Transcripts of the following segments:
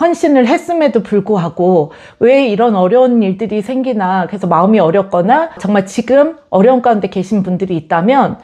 헌신을 했음에도 불구하고 왜 이런 어려운 일들이 생기나 그래서 마음이 어렵거나 정말 지금 어려운 가운데 계신 분들이 있다면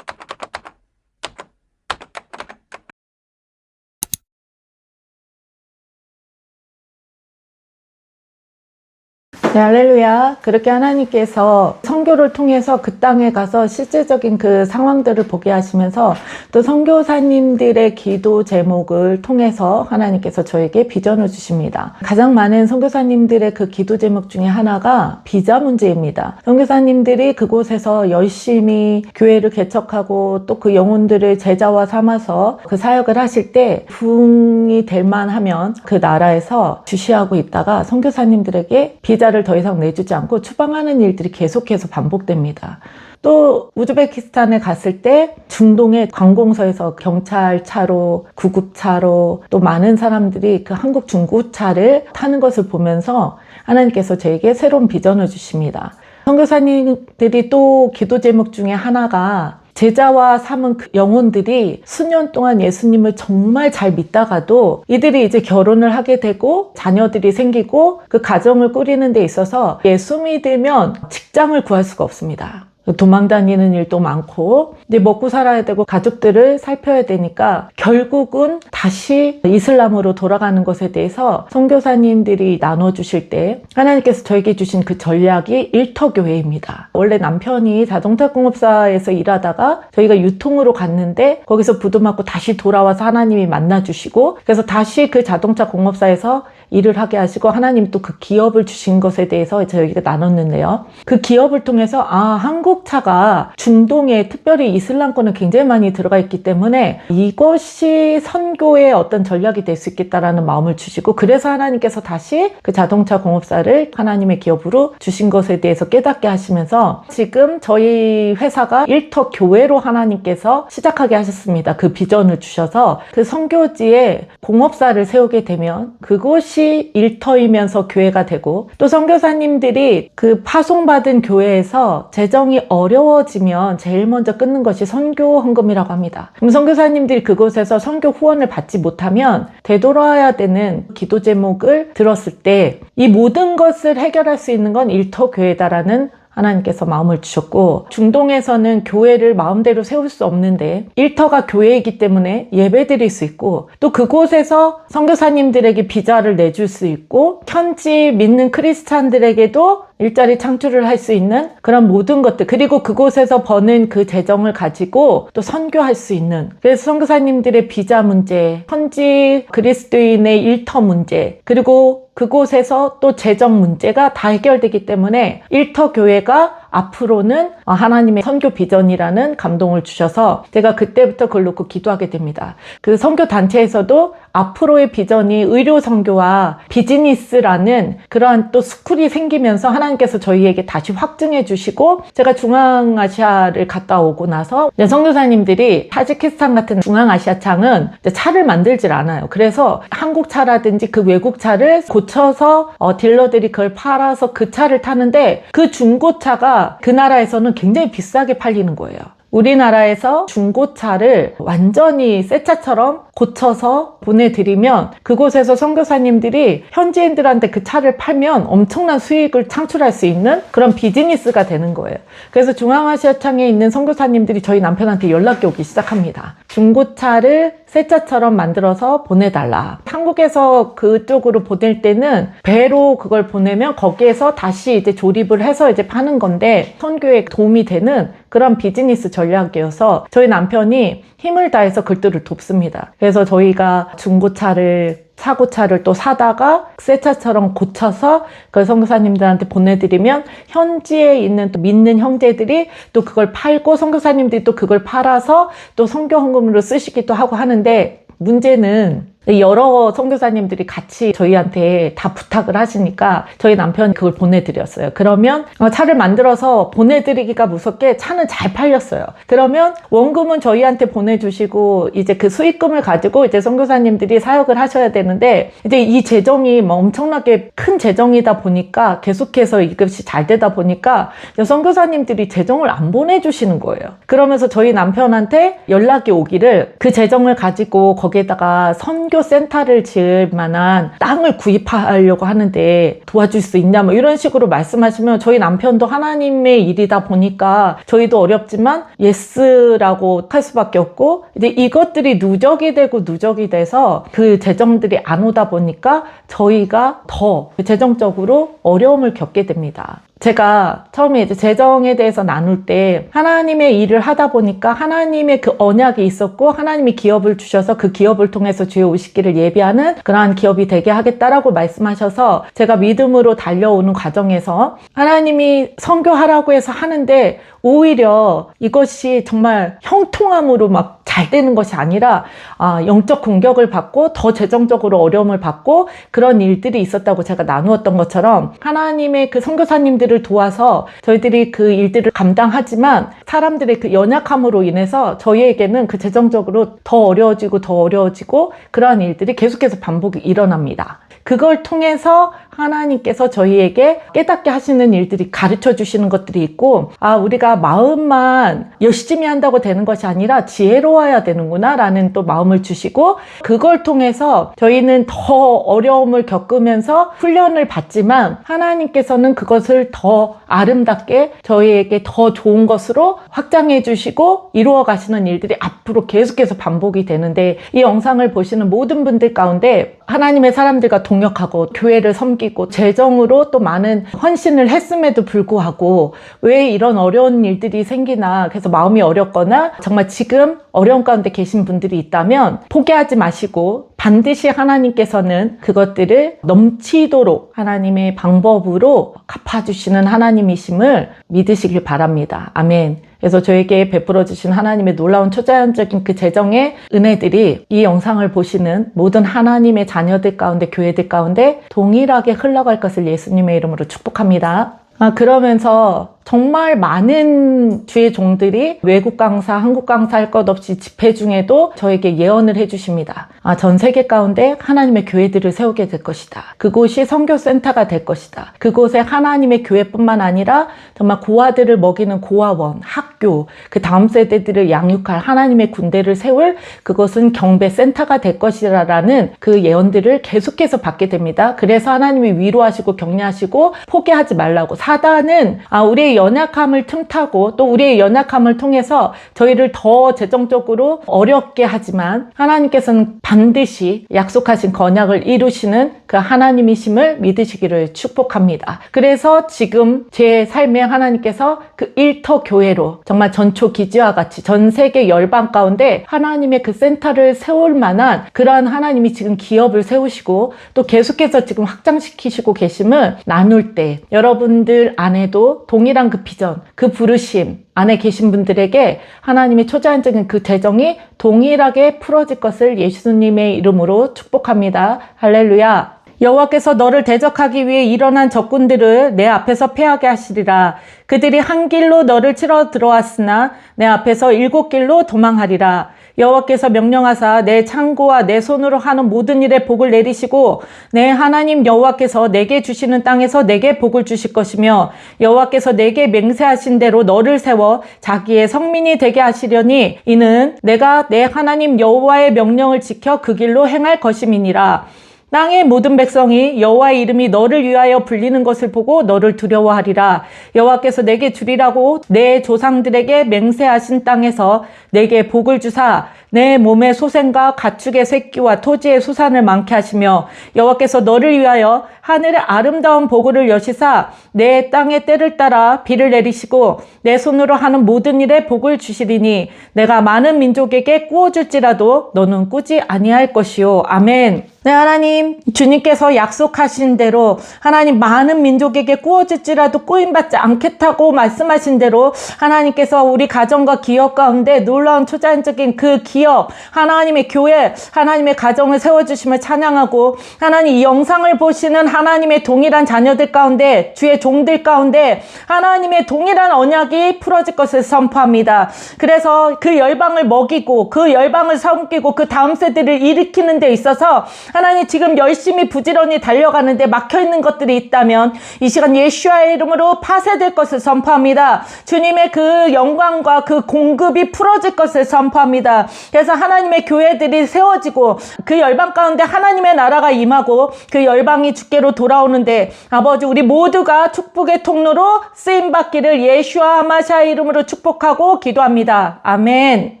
네, 할렐루야. 그렇게 하나님께서 선교를 통해서 그 땅에 가서 실제적인 그 상황들을 보게 하시면서 또 선교사님들의 기도 제목을 통해서 하나님께서 저에게 비전을 주십니다. 가장 많은 선교사님들의 그 기도 제목 중에 하나가 비자 문제입니다. 선교사님들이 그곳에서 열심히 교회를 개척하고 또 그 영혼들을 제자와 삼아서 그 사역을 하실 때 부흥이 될 만하면 그 나라에서 주시하고 있다가 선교사님들에게 비자를 더 이상 내주지 않고 추방하는 일들이 계속해서 반복됩니다. 또 우즈베키스탄에 갔을 때 중동의 관공서에서 경찰차로 구급차로 또 많은 사람들이 그 한국 중고차를 타는 것을 보면서 하나님께서 저에게 새로운 비전을 주십니다. 선교사님들이 또 기도 제목 중에 하나가 제자와 삼은 그 영혼들이 수년 동안 예수님을 정말 잘 믿다가도 이들이 이제 결혼을 하게 되고 자녀들이 생기고 그 가정을 꾸리는 데 있어서 예수 믿으면 직장을 구할 수가 없습니다. 도망 다니는 일도 많고 이제 먹고 살아야 되고 가족들을 살펴야 되니까 결국은 다시 이슬람으로 돌아가는 것에 대해서 선교사님들이 나눠주실 때 하나님께서 저에게 주신 그 전략이 일터교회입니다. 원래 남편이 자동차 공업사에서 일하다가 저희가 유통으로 갔는데 거기서 부도 맞고 다시 돌아와서 하나님이 만나주시고 그래서 다시 그 자동차 공업사에서 일을 하게 하시고 하나님 또 그 기업을 주신 것에 대해서 저희가 나눴는데요. 그 기업을 통해서 아 한국 차가 중동에 특별히 이슬람권은 굉장히 많이 들어가 있기 때문에 이것이 선교의 어떤 전략이 될 수 있겠다라는 마음을 주시고 그래서 하나님께서 다시 그 자동차 공업사를 하나님의 기업으로 주신 것에 대해서 깨닫게 하시면서 지금 저희 회사가 일터 교회로 하나님께서 시작하게 하셨습니다. 그 비전을 주셔서 그 선교지에 공업사를 세우게 되면 그곳이 일터이면서 교회가 되고 또 선교사님들이 그 파송받은 교회에서 재정이 어려워지면 제일 먼저 끊는 것이 선교 헌금이라고 합니다. 그럼 선교사님들이 그곳에서 선교 후원을 받지 못하면 되돌아야 되는 기도 제목을 들었을 때 이 모든 것을 해결할 수 있는 건 일터 교회다라는 하나님께서 마음을 주셨고 중동에서는 교회를 마음대로 세울 수 없는데 일터가 교회이기 때문에 예배 드릴 수 있고 또 그곳에서 선교사님들에게 비자를 내줄 수 있고 현지 믿는 크리스찬들에게도 일자리 창출을 할 수 있는 그런 모든 것들 그리고 그곳에서 버는 그 재정을 가지고 또 선교할 수 있는 그래서 선교사님들의 비자 문제 현지 그리스도인의 일터 문제 그리고 그곳에서 또 재정 문제가 다 해결되기 때문에 일터 교회가 앞으로는 하나님의 선교 비전이라는 감동을 주셔서 제가 그때부터 그걸 놓고 기도하게 됩니다. 그 선교 단체에서도 앞으로의 비전이 의료 선교와 비즈니스라는 그러한 또 스쿨이 생기면서 하나님께서 저희에게 다시 확증해 주시고 제가 중앙아시아를 갔다 오고 나서 선교사님들이 타지키스탄 같은 중앙아시아 창은 차를 만들질 않아요. 그래서 한국 차라든지 그 외국 차를 고쳐서 어, 딜러들이 그걸 팔아서 그 차를 타는데 그 중고차가 그 나라에서는 굉장히 비싸게 팔리는 거예요. 우리나라에서 중고차를 완전히 새 차처럼 고쳐서 보내드리면 그곳에서 선교사님들이 현지인들한테 그 차를 팔면 엄청난 수익을 창출할 수 있는 그런 비즈니스가 되는 거예요. 그래서 중앙아시아 창에 있는 선교사님들이 저희 남편한테 연락이 오기 시작합니다. 중고차를 새 차처럼 만들어서 보내달라. 한국에서 그쪽으로 보낼 때는 배로 그걸 보내면 거기에서 다시 이제 조립을 해서 이제 파는 건데 선교에 도움이 되는 그런 비즈니스 전략이어서 저희 남편이 힘을 다해서 글들을 돕습니다. 그래서 저희가 중고차를 사고차를 또 사다가 새 차처럼 고쳐서 그 선교사님들한테 보내드리면 현지에 있는 또 믿는 형제들이 또 그걸 팔고 선교사님들이 또 그걸 팔아서 또 선교 헌금으로 쓰시기도 하고 하는데 문제는 여러 선교사님들이 같이 저희한테 다 부탁을 하시니까 저희 남편이 그걸 보내드렸어요. 그러면 차를 만들어서 보내드리기가 무섭게 차는 잘 팔렸어요. 그러면 원금은 저희한테 보내주시고 이제 그 수익금을 가지고 이제 선교사님들이 사역을 하셔야 되는데 이제 이 재정이 뭐 엄청나게 큰 재정이다 보니까 계속해서 이것이 잘 되다 보니까 선교사님들이 재정을 안 보내주시는 거예요. 그러면서 저희 남편한테 연락이 오기를 그 재정을 가지고 거기에다가 선 선교 센터를 지을 만한 땅을 구입하려고 하는데 도와줄 수 있냐 뭐 이런 식으로 말씀하시면 저희 남편도 하나님의 일이다 보니까 저희도 어렵지만 예스라고 할 수밖에 없고 이제 이것들이 누적이 되고 누적이 돼서 그 재정들이 안 오다 보니까 저희가 더 재정적으로 어려움을 겪게 됩니다. 제가 처음에 이제 재정에 대해서 나눌 때 하나님의 일을 하다 보니까 하나님의 그 언약이 있었고 하나님이 기업을 주셔서 그 기업을 통해서 주의 오시기를 예비하는 그러한 기업이 되게 하겠다라고 말씀하셔서 제가 믿음으로 달려오는 과정에서 하나님이 선교하라고 해서 하는데 오히려 이것이 정말 형통함으로 막 잘 되는 것이 아니라 아, 영적 공격을 받고 더 재정적으로 어려움을 받고 그런 일들이 있었다고 제가 나누었던 것처럼 하나님의 그 선교사님들을 도와서 저희들이 그 일들을 감당하지만 사람들의 그 연약함으로 인해서 저희에게는 그 재정적으로 더 어려워지고 더 어려워지고 그러한 일들이 계속해서 반복이 일어납니다. 그걸 통해서 하나님께서 저희에게 깨닫게 하시는 일들이 가르쳐 주시는 것들이 있고, 아, 우리가 마음만 열심히 한다고 되는 것이 아니라 지혜로워 야 되는구나, 라는 또 마음을 주시고, 그걸 통해서 저희는 더 어려움을 겪으면서 훈련을 받지만, 하나님께서는 그것을 더 아름답게 저희에게 더 좋은 것으로 확장해 주시고, 이루어 가시는 일들이 앞으로 계속해서 반복이 되는데, 이 영상을 보시는 모든 분들 가운데 하나님의 사람들과 동역하고 교회를 섬기고 재정으로 또 많은 헌신을 했음에도 불구하고 왜 이런 어려운 일들이 생기나 그래서 마음이 어렵거나 정말 지금 어려운 가운데 계신 분들이 있다면 포기하지 마시고 반드시 하나님께서는 그것들을 넘치도록 하나님의 방법으로 갚아주시는 하나님이심을 믿으시길 바랍니다. 아멘. 그래서 저에게 베풀어 주신 하나님의 놀라운 초자연적인 그 재정의 은혜들이 이 영상을 보시는 모든 하나님의 자녀들 가운데 교회들 가운데 동일하게 흘러갈 것을 예수님의 이름으로 축복합니다. 아, 그러면서 정말 많은 주의 종들이 외국 강사, 한국 강사 할 것 없이 집회 중에도 저에게 예언을 해주십니다. 아, 전 세계 가운데 하나님의 교회들을 세우게 될 것이다. 그곳이 선교센터가 될 것이다. 그곳에 하나님의 교회뿐만 아니라 정말 고아들을 먹이는 고아원, 학 교, 그 다음 세대들을 양육할 하나님의 군대를 세울 그것은 경배센터가 될 것이라는 그 예언들을 계속해서 받게 됩니다. 그래서 하나님이 위로하시고 격려하시고 포기하지 말라고 사단은 아, 우리의 연약함을 틈타고 또 우리의 연약함을 통해서 저희를 더 재정적으로 어렵게 하지만 하나님께서는 반드시 약속하신 건약을 이루시는 그 하나님이심을 믿으시기를 축복합니다. 그래서 지금 제 삶에 하나님께서 그 일터 교회로 정말 전초 기지와 같이 전 세계 열방 가운데 하나님의 그 센터를 세울 만한 그러한 하나님이 지금 기업을 세우시고 또 계속해서 지금 확장시키시고 계심을 나눌 때 여러분들 안에도 동일한 그 비전, 그 부르심 안에 계신 분들에게 하나님의 초자연적인 그 재정이 동일하게 풀어질 것을 예수님의 이름으로 축복합니다. 할렐루야. 여호와께서 너를 대적하기 위해 일어난 적군들을 내 앞에서 패하게 하시리라. 그들이 한 길로 너를 치러 들어왔으나 내 앞에서 일곱 길로 도망하리라. 여호와께서 명령하사 내 창고와 내 손으로 하는 모든 일에 복을 내리시고 내 하나님 여호와께서 내게 주시는 땅에서 내게 복을 주실 것이며 여호와께서 내게 맹세하신 대로 너를 세워 자기의 성민이 되게 하시려니 이는 내가 내 하나님 여호와의 명령을 지켜 그 길로 행할 것임이니라. 땅의 모든 백성이 여호와의 이름이 너를 위하여 불리는 것을 보고 너를 두려워하리라. 여호와께서 내게 주리라고 내 조상들에게 맹세하신 땅에서 내게 복을 주사 내 몸의 소생과 가축의 새끼와 토지의 수산을 많게 하시며 여호와께서 너를 위하여 하늘의 아름다운 보고를 여시사 내 땅의 때를 따라 비를 내리시고 내 손으로 하는 모든 일에 복을 주시리니 내가 많은 민족에게 꾸어줄지라도 너는 꾸지 아니할 것이요 아멘. 네, 하나님, 주님께서 약속하신 대로 하나님 많은 민족에게 꾸어질지라도 꾸임받지 않겠다고 말씀하신 대로 하나님께서 우리 가정과 기업 가운데 놀라운 초자연적인 그 기업, 하나님의 교회, 하나님의 가정을 세워주심을 찬양하고 하나님 이 영상을 보시는 하나님의 동일한 자녀들 가운데 주의 종들 가운데 하나님의 동일한 언약이 풀어질 것을 선포합니다. 그래서 그 열방을 먹이고 그 열방을 섬기고 그 다음 세대를 일으키는 데 있어서 하나님 지금 열심히 부지런히 달려가는데 막혀 있는 것들이 있다면 이 시간 예수와의 이름으로 파쇄될 것을 선포합니다. 주님의 그 영광과 그 공급이 풀어질 것을 선포합니다. 그래서 하나님의 교회들이 세워지고 그 열방 가운데 하나님의 나라가 임하고 그 열방이 주께로 돌아오는데 아버지 우리 모두가 축복의 통로로 쓰임 받기를 예슈아 하마샤의 이름으로 축복하고 기도합니다. 아멘.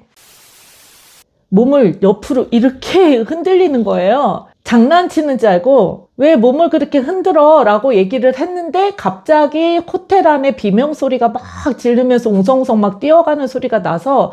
몸을 옆으로 이렇게 흔들리는 거예요. 장난치는 줄 알고 왜 몸을 그렇게 흔들어 라고 얘기를 했는데 갑자기 안에 비명 소리가 막 지르면서 웅성웅성 막 뛰어가는 소리가 나서